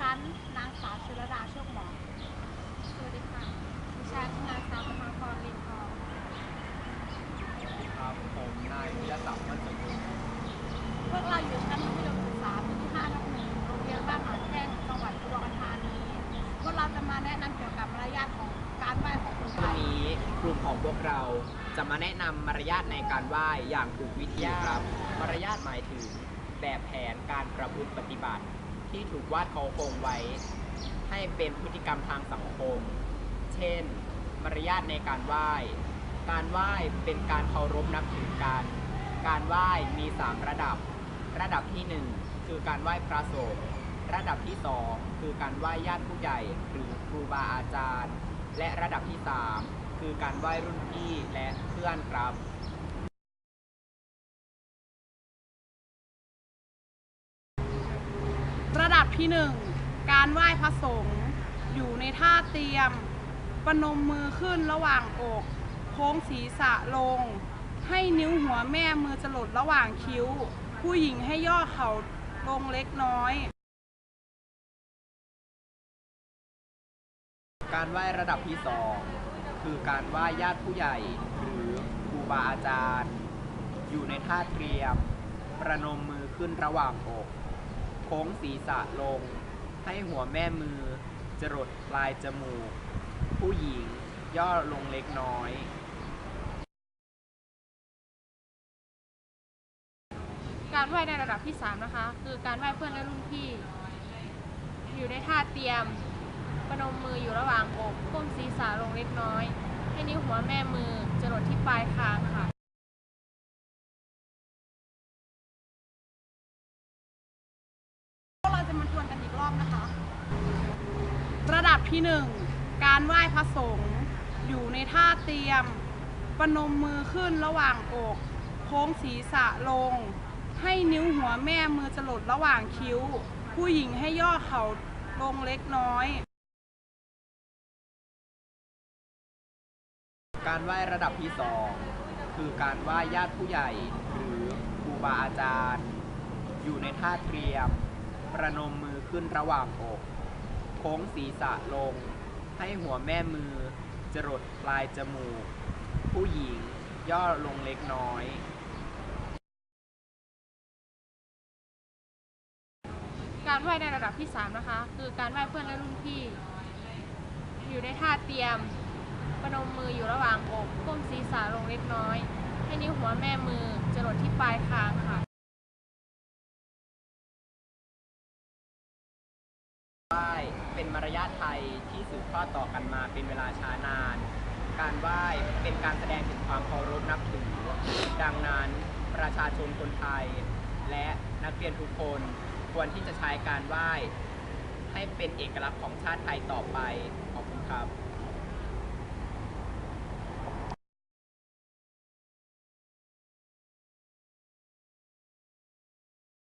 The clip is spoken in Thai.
ฉันนางสาวชุรดาโชคหมอสวัสดีค่ะดิฉันนางสาวประภาพรลินทองครับผมนายวิทยาศักดิ์มันสกุลพวกเราอยู่ชั้นมัธยมศึกษาปีที่5ทับหนึ่งโรงเรียนบ้านหนองแท่งจังหวัดอุดรธานีพวกเราจะมาแนะนำเกี่ยวกับมารยาทของการไหว้ของคนไทวันยนี้กลุ่มของพวกเราจะมาแนะนำมารยาทในการไหว้อย่างถูกวิธีครับ มารยาทหมายถึงแบบแผนการประพฤติปฏิบัติ ที่ถูกวาดเขาโครงไว้ ให้เป็นพฤติกรรมทางสังคม เช่น มารยาทในการไหว้ การไหว้เป็นการเคารพนับถือกัน การไหว้มี 3 ระดับ ระดับที่ 1 คือการไหว้พระสงฆ์ ระดับที่ 2 คือการไหว้ญาติผู้ใหญ่หรือครูบาอาจารย์ และระดับที่ 3 คือการไหว้รุ่นพี่และเพื่อนครับ ที่หนึ่งการไหว้พระสงฆ์อยู่ในท่าเตรียมประนมมือขึ้นระหว่างอกโค้งศีรษะลง ให้นิ้วหัวแม่มือจะหลดระหว่างคิ้ว ผู้หญิงให้ย่อเข่าลงเล็กน้อย การไหว้ระดับที่2คือการไหว้ญาติผู้ใหญ่หรือครูบาอาจารย์ อยู่ในท่าเตรียม ประนมมือขึ้นระหว่างอก ค้งศีรษะลง ให้หัวแม่มือ จรดปลายจมูก ผู้หญิงย่อลงเล็กน้อย การไหว้ในระดับที่ 3 นะคะ คือการไหว้เพื่อนและรุ่นพี่ อยู่ในท่าเตรียมประนมมืออยู่ระหว่างอกก้มศีรษะลงเล็กน้อย ให้นิ้วหัวแม่มือจรดที่ปลายคางค่ะ พวกเราจะมาทวนกันอีกรอบนะคะ ระดับที่หนึ่งการไหว้พระสงฆ์อยู่ในท่าเตรียมประนมมือขึ้นระหว่างอก โค้งศีรษะลง ให้นิ้วหัวแม่มือจะหลดระหว่างคิ้ว ผู้หญิงให้ย่อเข่าลงเล็กน้อย การไหว้ระดับที่2คือการไหว้ญาติผู้ใหญ่ หรือครูบาอาจารย์ อยู่ในท่าเตรียม ประนมมือขึ้นระหว่างอก โค้งศีรษะลง ให้หัวแม่มือ จรดปลายจมูก ผู้หญิงย่อลงเล็กน้อย การไหว้ในระดับที่ 3 นะคะ คือการไหว้เพื่อนและรุ่นพี่ อยู่ในท่าเตรียมประนมมืออยู่ระหว่างอกก้มศีรษะลงเล็กน้อย ให้นิ้วหัวแม่มือจรดที่ปลายคางค่ะไหว้ เป็นมารยาทไทยที่สืบทอดต่อกันมาเป็นเวลาช้านาน การไหว้เป็นการแสดงถึงความเคารพนับถือ ดังนั้นประชาชนคนไทย และนักเรียนทุกคนควรที่จะใช้การไหว้ให้เป็นเอกลักษณ์ของชาติไทยต่อไป ขอบคุณครับ